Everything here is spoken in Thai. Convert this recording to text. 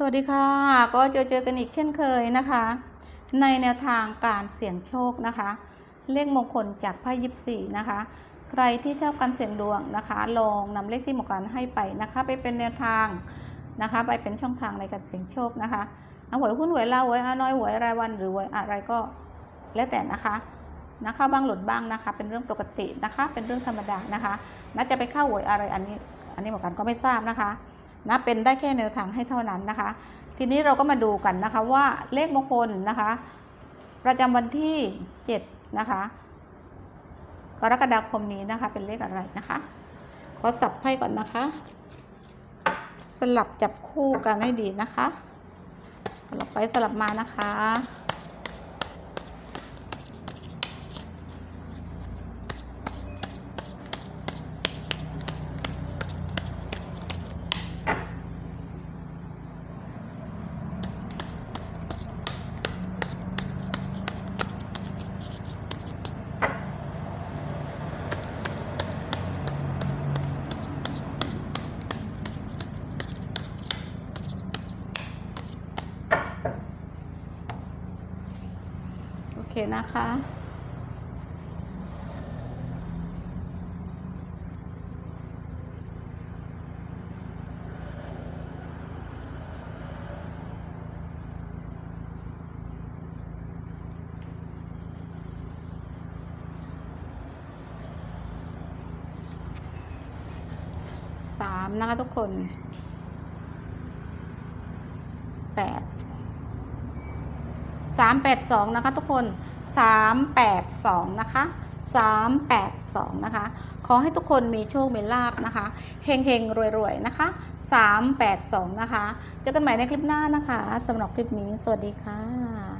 สวัสดีค่ะ ก็เจอเจอกันอีกเช่นเคยนะคะ ในแนวทางการเสี่ยงโชคนะคะ เลขมงคลจากไพ่ยิปซีนะคะ ใครที่ชอบการเสี่ยงดวงนะคะ ลองนำเลขที่หมอการให้ไปนะคะ ไปเป็นแนวทางนะคะ ไปเป็นช่องทางในการเสี่ยงโชคนะคะเอาหวยหุ้นหวยเล่าหวยอาน้อยหวยรายวันหรือหวยอะไรก็แล้วแต่นะคะนะคะบ้างหลุดบ้างนะคะ เป็นเรื่องปกตินะคะ เป็นเรื่องธรรมดานะคะน่าจะไปเข้าหวยอะไรอันนี้ อันนี้หมอกันก็ไม่ทราบนะคะ นะเป็นได้แค่แนวทางให้เท่านั้นนะคะ ทีนี้เราก็มาดูกันนะคะว่าเลขมงคลนะคะ ประจำวันที่7นะคะกรกฎาคมนี้นะคะเป็นเลขอะไรนะคะ ขอสับไพ่ก่อนนะคะ สลับจับคู่กันให้ดีนะคะ สลับไปสลับมานะคะ นะคะ สามนะคะทุกคนแปด สามแปดสองนะคะทุกคนสามแปดสองนะคะสามแปดสองนะคะ ขอให้ทุกคนมีโชค มีลาบนะคะ เฮงเฮงรวยรวยๆ นะคะสามแปดสองนะคะ เจอกันใหม่ในคลิปหน้านะคะสำหรับคลิปนี้ สวัสดีค่ะ